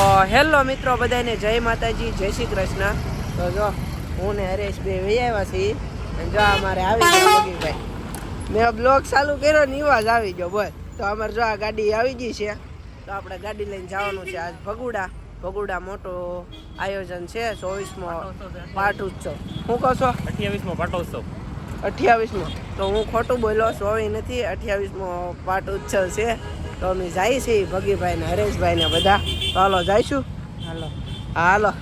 Hello મિત્રો બધાને જય માતાજી જય શ્રી કૃષ્ણ. તો જો હું ને હરેશ બે વહી આવ્યા છીએ. અને જો અમારે આવી ગયો મેં બ્લોગ ચાલુ કર્યો ને એવા જ આવી ગયો બોલ. તો અમારે જો આ ગાડી આવી ગઈ છે. તો આપણે ગાડી લઈને જવાનું છે આજ ભગુડા. ભગુડા મોટો આયોજન છે ચોવીસમો પાઠ ઉત્સવ હું કહો છો? અઠ્યાવીસમો પાટોત્સવ અઠ્યાવીસમો. તો હું ખોટું બોલ્યો સોવી નથી અઠ્યાવીસમો પાઠ ઉત્સવ છે. તો અમે જાય છીએ ભગીભાઈ ને હરેશભાઈ ને બધા. તો હાલો જઈશું. હાલો. હાલો.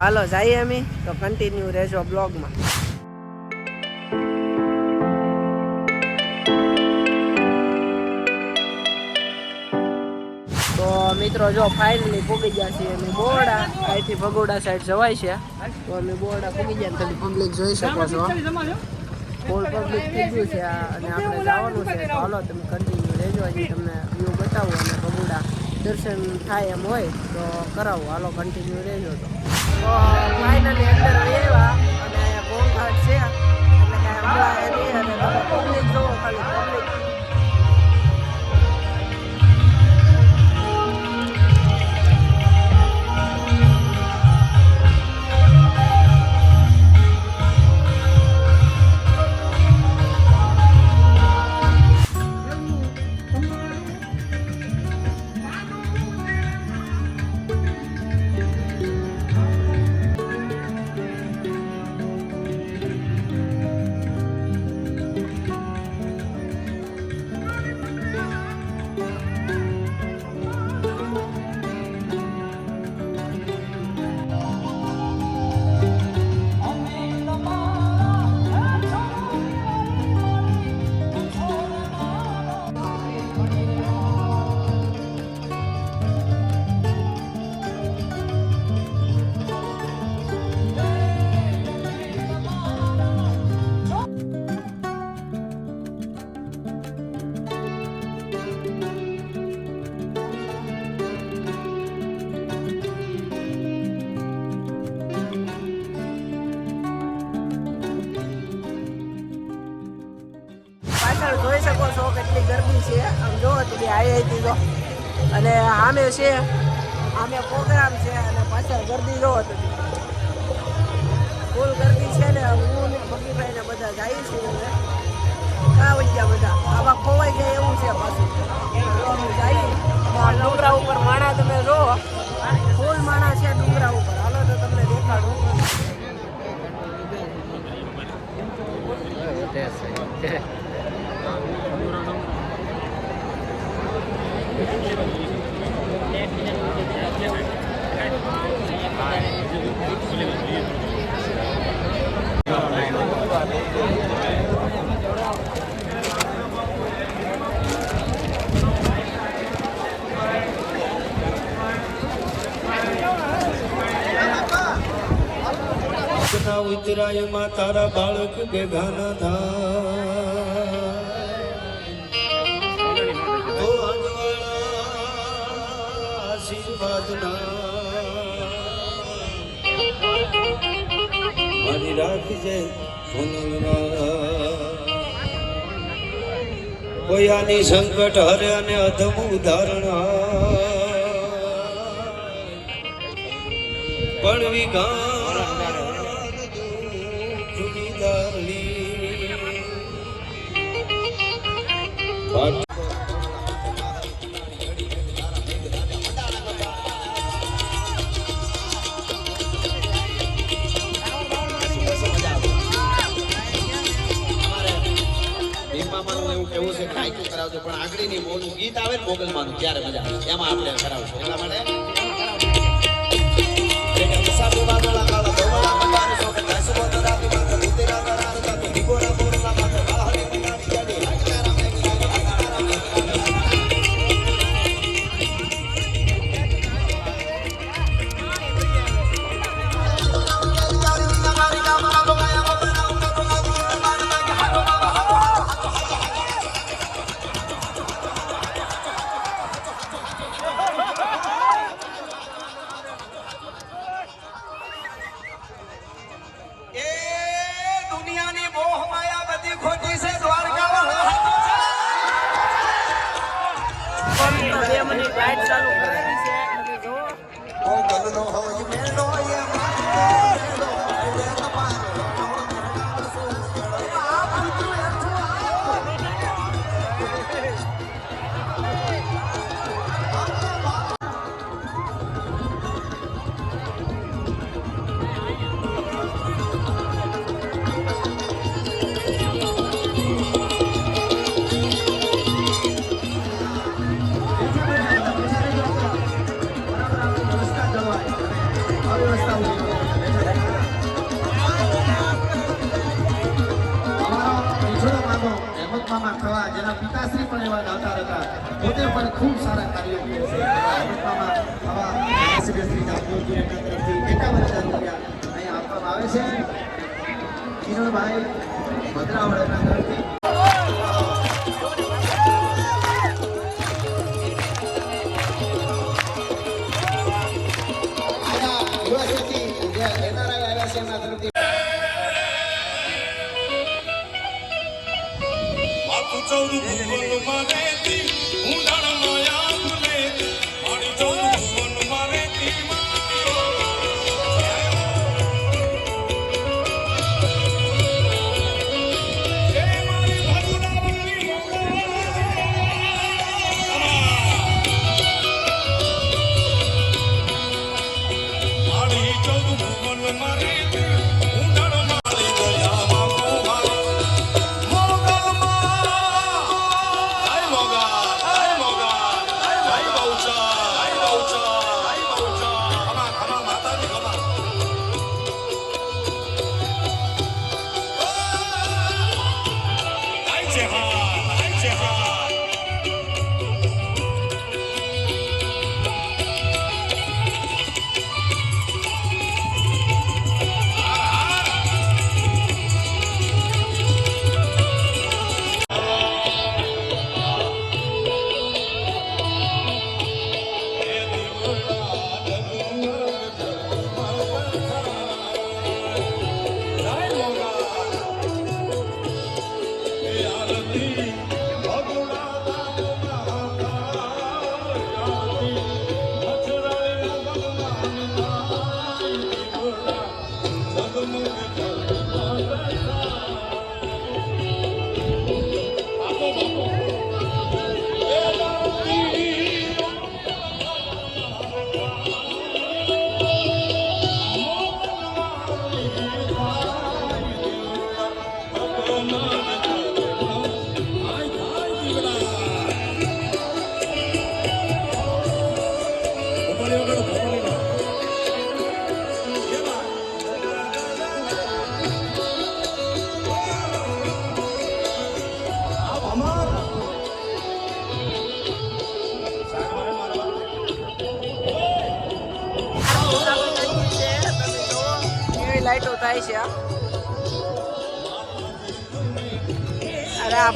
હાલો જઈએ અમે. તો કન્ટિન્યુ રહેજો બ્લોગમાં તો મિત્રો જો ફાઇનલી પૂગી ગયા છીએ અમે બોરડા અહીંથી ભગોડા સાઈડ જવાય છે. તો અમે બોરડા પૂગી ગયા તમે પબ્લિક જોઈ શકો છો. ફૂલ પબ્લિક થઈ ગયું છે અને આપણે જવાનું છે. હાલો તમે કન્ટિન્યુ રહેજો હજી તમને વ્યૂ બતાવું અને બબુડા દર્શન થાય એમ હોય તો કરાવો. હાલો કન્ટિન્યુ રહેજો તો. ફાઇનલી અંદર રહેવા અને અહીંયા ઘોંઘાટ છે. એટલે કાંઈ હમણાં એની અને તમે પબ્લિક જોવો, ખાલી પબ્લિક શકો છો કેટલી ગરમી છે. આમ જો તમે આઈઆઈટી જો. અને આમે છે, આમે પ્રોગ્રામ છે અને પાછળ ગરદી જો તો ફૂલ ગરદી ઉતરાયમાં તારા બાળક કે તો અજવાળા આશીર્વાદના. મારી રાખજે કોયાની સંકટ હરે અને અધમ ઉદાહરણ પણ વિગાર એવું છે કરાવજો. પણ આંગળીની મોનું ગીત આવે ને મોગલમાનું ત્યારે મજા આવે. એમાં આપણે કરાવશું. કિરણભાઈ ભદ્રાવળ એમના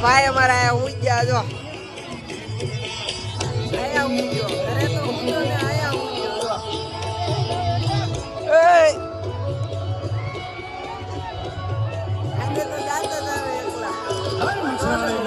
ભાઈ અમારા આયા ઊંઘ્યા જો. આયા ઊંઘ્યો અરે તો ઊંઘ્યો ને આયા ઊંઘ્યો જો. એ આજે તો જાતા જ આવે એકલા. કુટુંબ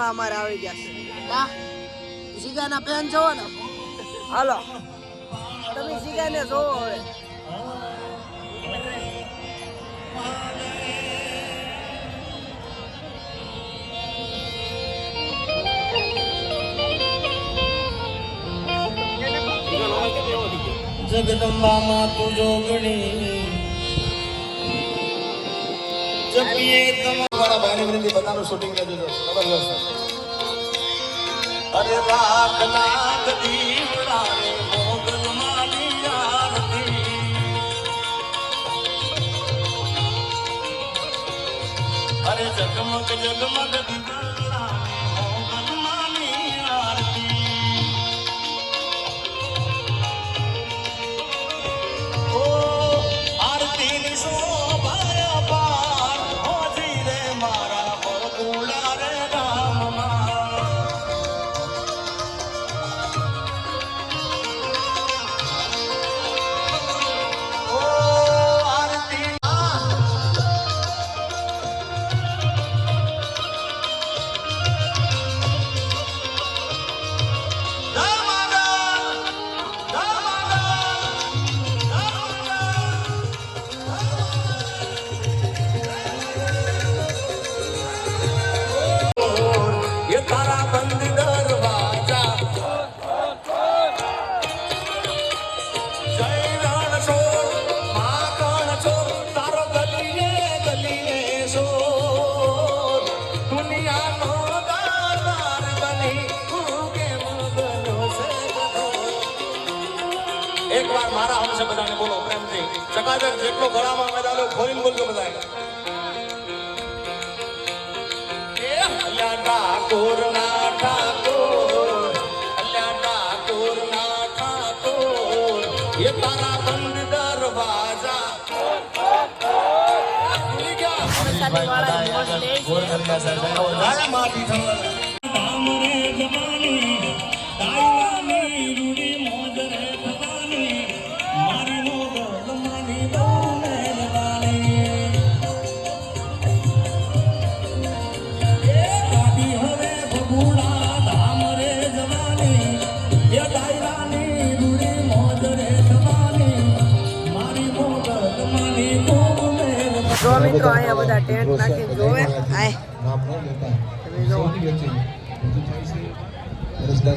મોજમાં અમારે આવી ગયા છે. જીગાના પેન જોવો ને. હાલો. તમે જીગાને જોવો હવે. જગદંબામાં તું જોગણી. જપીએ તમારા મારા ભાઈની વિનંતી બધાનું શૂટિંગ કરી દીધું જબરજસ્ત. અરે રાખ નાથ દીવડાને મોગલ માની આરતી જગમગ જગમગ દીવાના પ્રેમથી જેટલો ગળામાં મેદાનો ખોલીને બોલજો બધા અલ્યા ઠાકોર ના ઠાકોર અલ્યા ઠાકોર ના ઠાકોર એ તારા બંધ દરવાજા. માટી અહીંયા બધા ટેન્ટ નાખીને જોવે. આય.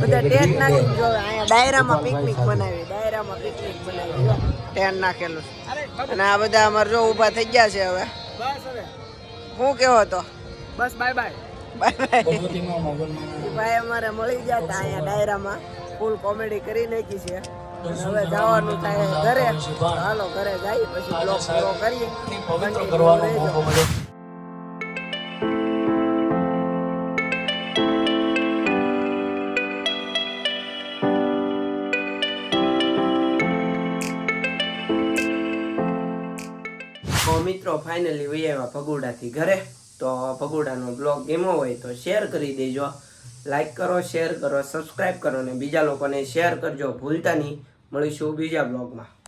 બધા ટેન્ટ નાખીને જોવે. અહીંયા ડાયરામાં પિકનિક બનાવી ડાયરામાં પિકનિક બનાવી. ટેન્ટ નાખેલું અને આ બધા અમારે જો ઊભા થઈ ગયા છે હવે. હું કેવો હતો? બસ બાય બાય બાય બાય ભાઈ અમારે મળી ગયા હતા અહીંયા ડાયરામાં. ફૂલ કોમેડી કરી નાખી છે. હવે જવાનું થાય ઘરે. તો હાલો ઘરે જઈ પછી બ્લોક પૂરો કરીએ. પવિત્ર કરવાનો મોકો તો મિત્રો ફાઇનલી વહી આવ્યા ભગુડાથી ઘરે. તો ભગુડાનો બ્લોગ ગેમો હોય તો શેર કરી દેજો. લાઈક કરો શેર કરો સબસ્ક્રાઈબ કરો અને બીજા લોકોને શેર કરજો. ભૂલતા નહીં. મળીશું બીજા બ્લોગમાં.